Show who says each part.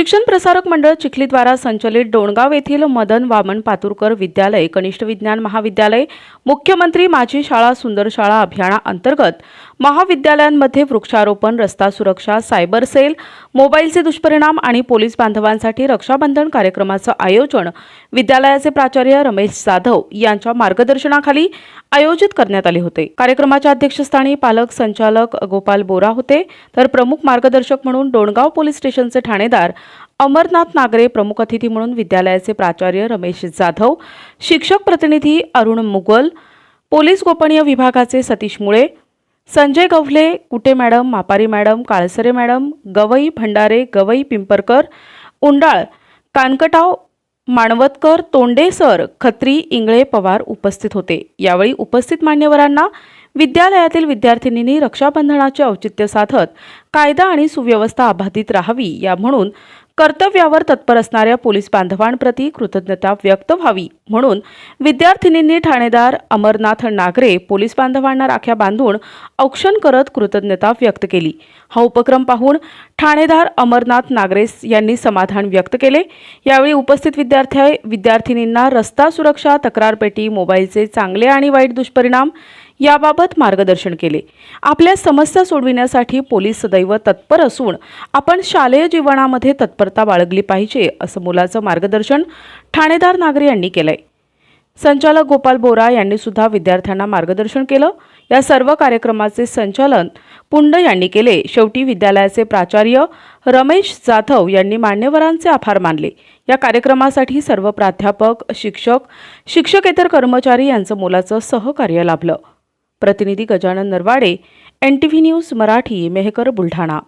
Speaker 1: शिक्षण प्रसारक मंडळ चिखलीद्वारा संचलित डोणगाव येथील मदन वामन पातुरकर विद्यालय कनिष्ठ विज्ञान महाविद्यालय मुख्यमंत्री माझी शाळा सुंदर शाळा अभियानाअंतर्गत महाविद्यालयांमध्ये वृक्षारोपण रस्ता सुरक्षा सायबर सेल मोबाईलचे दुष्परिणाम आणि पोलीस बांधवांसाठी रक्षाबंधन कार्यक्रमाचं आयोजन विद्यालयाचे प्राचार्य रमेश जाधव यांच्या मार्गदर्शनाखाली आयोजित करण्यात आले होते. कार्यक्रमाच्या अध्यक्षस्थानी पालक संचालक गोपाल बोरा होते. तर प्रमुख मार्गदर्शक म्हणून डोणगाव पोलीस स्टेशनचे ठाणेदार अमरनाथ नागरे प्रमुख अतिथी म्हणून विद्यालयाचे प्राचार्य रमेश जाधव शिक्षक प्रतिनिधी अरुण मुगल पोलीस गोपनीय विभागाचे Satish Mule Sanjay Gavle Kute madam Mapari madam Kalsare madam Gavai Bhandare Gavai Pimparkar Undal Kankatav Manvatkar Tonde sir Khatri Ingle Pawar उपस्थित होते. यावेळी उपस्थित मान्यवरांना विद्यालयातील विद्यार्थिनींनी रक्षाबंधनाचे औचित्य साधत कायदा आणि सुव्यवस्था अबाधित राहावी या म्हणून कर्तव्यावर तत्पर असणाऱ्या पोलीस बांधवांप्रती कृतज्ञता व्यक्त व्हावी म्हणून विद्यार्थिनींनी ठाणेदार अमरनाथ नागरे पोलीस बांधवांना राख्या बांधून औक्षण करत कृतज्ञता व्यक्त केली. हा उपक्रम पाहून ठाणेदार अमरनाथ नागरेस यांनी समाधान व्यक्त केले. यावेळी उपस्थित विद्यार्थी विद्यार्थिनींना रस्ता सुरक्षा तक्रारपेटी मोबाईलचे चांगले आणि वाईट दुष्परिणाम याबाबत मार्गदर्शन केले. आपल्या समस्या सोडविण्यासाठी पोलीस सदैव तत्पर असून आपण शालेय जीवनामध्ये तत्पर तत्परता बाळगली पाहिजे असं मुलाचं मार्गदर्शन ठाणेदार नागरे यांनी केलंय. संचालक गोपाल बोरा यांनी सुद्धा विद्यार्थ्यांना मार्गदर्शन केलं. या सर्व कार्यक्रमाचे संचालन पुंड यांनी केले. शेवटी विद्यालयाचे प्राचार्य रमेश जाधव यांनी मान्यवरांचे आभार मानले. या कार्यक्रमासाठी सर्व प्राध्यापक शिक्षक शिक्षकेतर कर्मचारी यांचं मोलाचं सहकार्य लाभलं. प्रतिनिधी Gajanan Narwade N T V news Marathi Mehkar Buldhana.